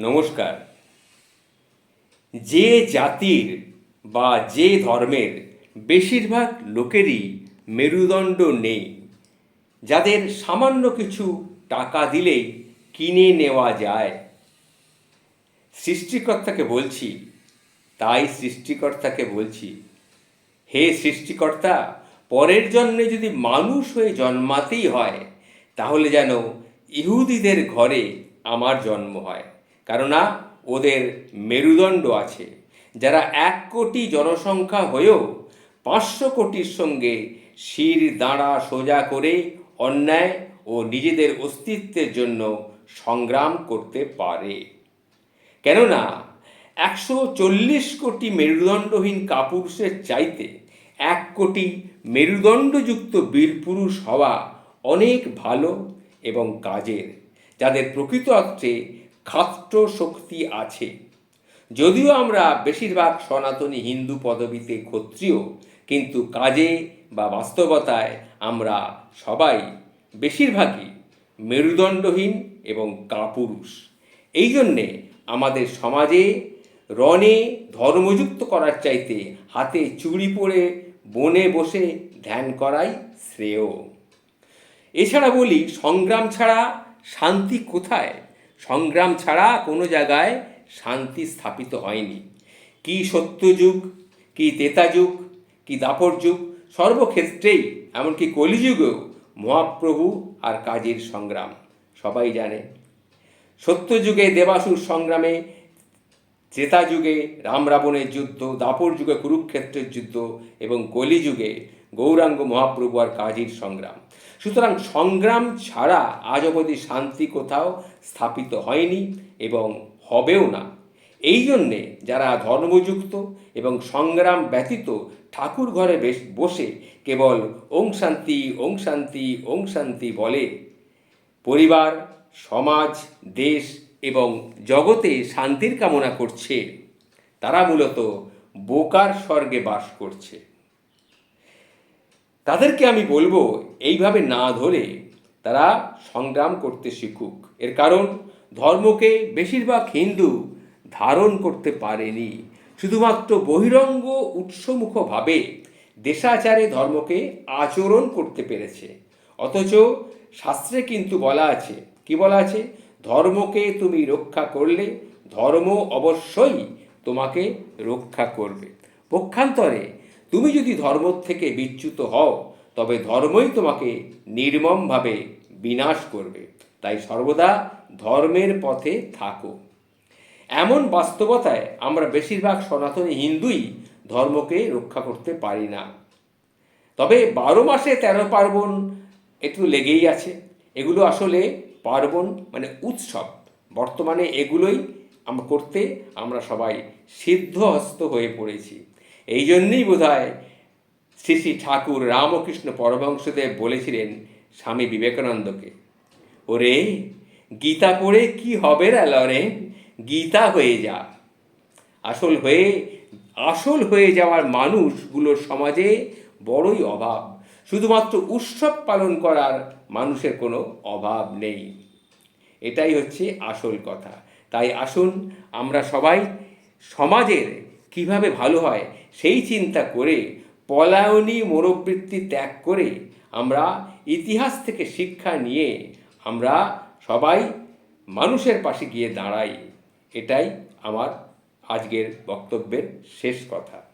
নমস্কার। যে জাতির বা যে ধর্মের বেশিরভাগ লোকেরই মেরুদণ্ড নেই, যাদের সামান্য কিছু টাকা দিলেই কিনে নেওয়া যায়। সৃষ্টিকর্তাকে বলছি, তাই সৃষ্টিকর্তাকে বলছি, হে সৃষ্টিকর্তা, পরের জন্মে যদি মানুষ হয়ে জন্মাতেই হয়, তাহলে যেন ইহুদিদের ঘরে আমার জন্ম হয়। কেননা ওদের মেরুদণ্ড আছে। যারা এক কোটি জনসংখ্যা হয়েও পাঁচশো কোটির সঙ্গে শির দাঁড়া সোজা করে অন্যায় ও নিজেদের অস্তিত্বের জন্য সংগ্রাম করতে পারে। কেননা একশো চল্লিশ কোটি মেরুদণ্ডহীন কাপুরুষের চাইতে এক কোটি মেরুদণ্ডযুক্ত বীরপুরুষ হওয়া অনেক ভালো এবং কাজের, যাদের প্রকৃত অর্থে খাট্ট শক্তি আছে। যদিও আমরা বেশিরভাগ সনাতনী হিন্দু পদবীতে ক্ষত্রিয়, কিন্তু কাজে বা বাস্তবতায় আমরা সবাই বেশিরভাগই মেরুদণ্ডহীন এবং কাপুরুষ। এই জন্যে আমাদের সমাজে রণে ধর্মযুক্ত করার চাইতে হাতে চুড়ি পরে বনে বসে ধ্যান করাই শ্রেয়। এছাড়া বলি, সংগ্রাম ছাড়া শান্তি কোথায়? সংগ্রাম ছাড়া কোনো জায়গায় শান্তি স্থাপিত হয়নি। কি সত্যযুগ কি তেতাযুগ কি দাপর যুগ, সর্বক্ষেত্রেই, এমনকি কলিযুগেও মহাপ্রভু আর কাজীর সংগ্রাম, সবাই জানে। সত্যযুগে দেবাসুর সংগ্রামে, ত্রেতা যুগে রাম রাবণের যুদ্ধ, দাপর যুগে কুরুক্ষেত্রের যুদ্ধ এবং কলিযুগে গৌরাঙ্গ মহাপ্রভু আর কাজীর সংগ্রাম। সুতরাং সংগ্রাম ছাড়া আজ অবধি শান্তি কোথাও স্থাপিত হয়নি এবং হবেও না। এই জন্যে যারা ধর্মযুক্ত এবং সংগ্রাম ব্যতীত ঠাকুর ঘরে বসে কেবল ওং শান্তি ওং শান্তি ওং শান্তি বলে পরিবার, সমাজ, দেশ এবং জগতে শান্তির কামনা করছে, তারা মূলত বোকার স্বর্গে বাস করছে। তাদেরকে আমি বলব, এইভাবে না ধরে তারা সংগ্রাম করতে শিখুক। এর কারণ, ধর্মকে বেশিরভাগ হিন্দু ধারণ করতে পারেনি। শুধুমাত্র বহিরঙ্গ উৎসমুখভাবে দেশাচারে ধর্মকে আচরণ করতে পেরেছে। অথচ শাস্ত্রে কিন্তু বলা আছে, কি বলা আছে? ধর্মকে তুমি রক্ষা করলে, ধর্ম অবশ্যই তোমাকে রক্ষা করবে। পক্ষান্তরে তুমি যদি ধর্ম থেকে বিচ্যুত হও, তবে ধর্মই তোমাকে নির্মমভাবে বিনাশ করবে। তাই সর্বদা ধর্মের পথে থাকো। এমন বাস্তবতায় আমরা বেশিরভাগ সনাতনী হিন্দুই ধর্মকে রক্ষা করতে পারি না। তবে বারো মাসে তেরো পার্বণ একটু লেগেই আছে। এগুলো আসলে পার্বণ মানে উৎসব। বর্তমানে এগুলোই আমরা করতে আমরা সবাই সিদ্ধহস্ত হয়ে পড়েছি। এই জন্যেই বোধ হয় শ্রী শ্রী ঠাকুর রামকৃষ্ণ পরমহংসদেব বলেছিলেন স্বামী বিবেকানন্দকে, ওরে, গীতা পড়ে কি হবে রে লরে গীতা হয়ে যা। আসল হয়ে আসল হয়ে যাওয়ার মানুষগুলোর সমাজে বড়ই অভাব। শুধুমাত্র উৎসব পালন করার মানুষের কোনো অভাব নেই। এটাই হচ্ছে আসল কথা। তাই আসুন, আমরা সবাই সমাজের কীভাবে ভালো হয় সেই চিন্তা করে পলায়নী মনোবৃত্তি ত্যাগ করে আমরা ইতিহাস থেকে শিক্ষা নিয়ে আমরা সবাই মানুষের পাশে গিয়ে দাঁড়াই। এটাই আমার আজকের বক্তব্যের শেষ কথা।